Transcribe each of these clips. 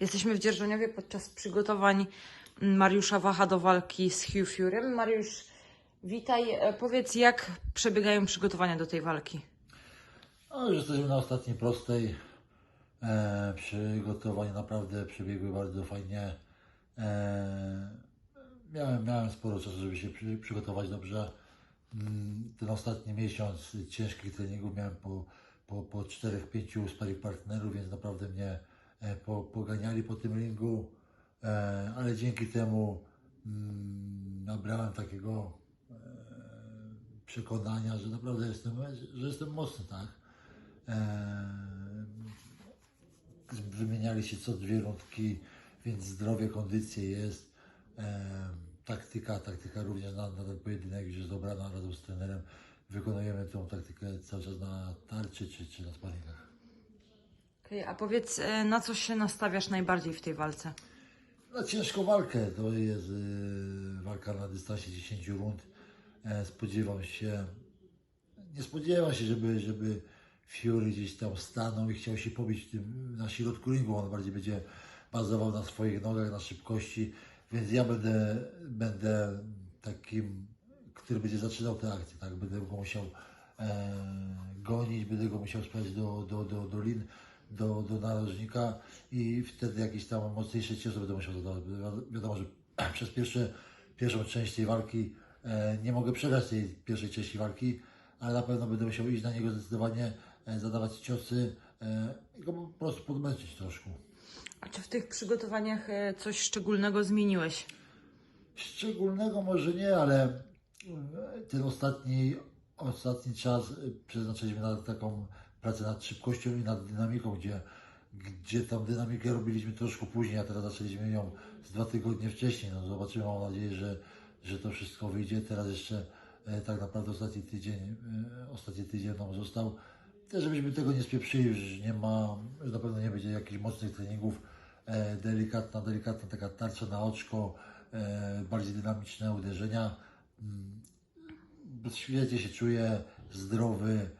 Jesteśmy w Dzierżoniowie podczas przygotowań Mariusza Wacha do walki z Hugh Furym. Mariusz, witaj. E, Powiedz, jak przebiegają przygotowania do tej walki? No, już jesteśmy na ostatniej prostej. E, przygotowania naprawdę przebiegły bardzo fajnie. E, miałem, miałem sporo czasu, żeby się przy, przygotować dobrze. Mm, Ten ostatni miesiąc ciężkich treningów miałem po, po, po 4-5 sparring partnerów, więc naprawdę mnie po, poganiali po tym ringu. E, ale dzięki temu mm, nabrałem takiego e, przekonania, że naprawdę jestem, że jestem mocny, tak? Wymieniali się co dwie rundki, więc zdrowie, kondycje jest. Taktyka, taktyka również na, na ten pojedynek już jest dobrana razem z trenerem. Wykonujemy tą taktykę cały czas na tarczy czy, czy na sparingach. Okej, a powiedz, e, na co się nastawiasz najbardziej w tej walce? Na ciężką walkę, to jest y, walka na dystansie 10 rund. E, spodziewam się, nie spodziewam się, żeby, żeby Fury gdzieś tam stanął i chciał się pobić tym, na środku ringu. On bardziej będzie bazował na swoich nogach, na szybkości, więc ja będę, będę takim, który będzie zaczynał tę akcję, tak? Będę go musiał e, gonić, będę go musiał spać do, do, do, do lin, do, do narożnika i wtedy jakieś tam mocniejsze ciosy będę musiał zadawać. Wi- Wiadomo, że przez pierwsze, pierwszą część tej walki e, nie mogę przegrać tej pierwszej części walki, ale na pewno będę musiał iść na niego zdecydowanie, e, zadawać ciosy e, i go po prostu podmęczyć troszkę. A czy w tych przygotowaniach e, coś szczególnego zmieniłeś? Szczególnego może nie, ale e, ten ostatni, ostatni czas e, przeznaczyliśmy na taką pracę nad szybkością i nad dynamiką, gdzie, gdzie tą dynamikę robiliśmy troszkę później, a teraz zaczęliśmy ją z dwa tygodnie wcześniej. No zobaczymy, mam nadzieję, że, że to wszystko wyjdzie. Teraz jeszcze e, tak naprawdę ostatni tydzień, e, ostatni tydzień nam został. Też żebyśmy tego nie spieprzyli, że nie ma, że na pewno nie będzie jakichś mocnych treningów. E, delikatna, delikatna taka tarcza na oczko, e, bardziej dynamiczne uderzenia. Mm, Świetnie się czuję, zdrowy,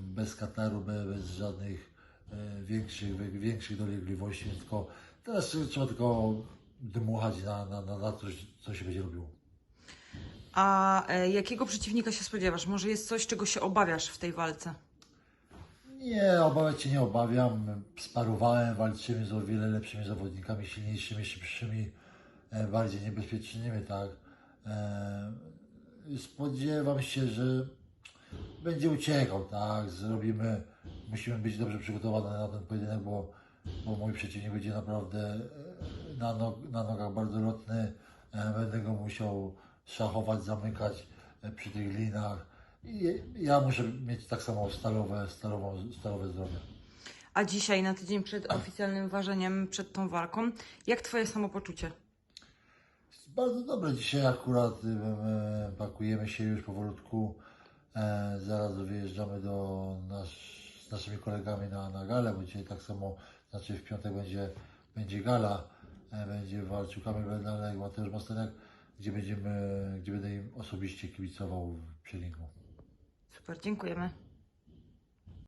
bez kataru, be- bez żadnych e, większych, większych dolegliwości, tylko teraz trzeba tylko dmuchać na, na, na, na to, co się będzie robiło. A e, jakiego przeciwnika się spodziewasz? Może jest coś, czego się obawiasz w tej walce? Nie, obawiać się nie obawiam. Sparowałem, walczymy z o wiele lepszymi zawodnikami, silniejszymi, szybszymi, e, bardziej niebezpiecznymi, tak. E, spodziewam się, że będzie uciekał, tak. Zrobimy, musimy być dobrze przygotowani na ten pojedynek, bo, bo mój przeciwnik będzie naprawdę e, na, nog, na nogach bardzo lotny. E, będę go musiał szachować, zamykać e, przy tych linach. I ja muszę mieć tak samo stalowe, stalowe, stalowe zdrowie. A dzisiaj, na tydzień przed oficjalnym ważeniem, przed tą walką, jak Twoje samopoczucie? Bardzo dobre. Dzisiaj akurat pakujemy się już powolutku. E, zaraz wyjeżdżamy do z naszymi kolegami na, na galę, bo dzisiaj tak samo, znaczy w piątek będzie, będzie gala. E, będzie walczył Kamil Bednarek i Mateusz Mosteniak, gdzie, będziemy, gdzie będę im osobiście kibicował przy ringu. Super, dziękujemy.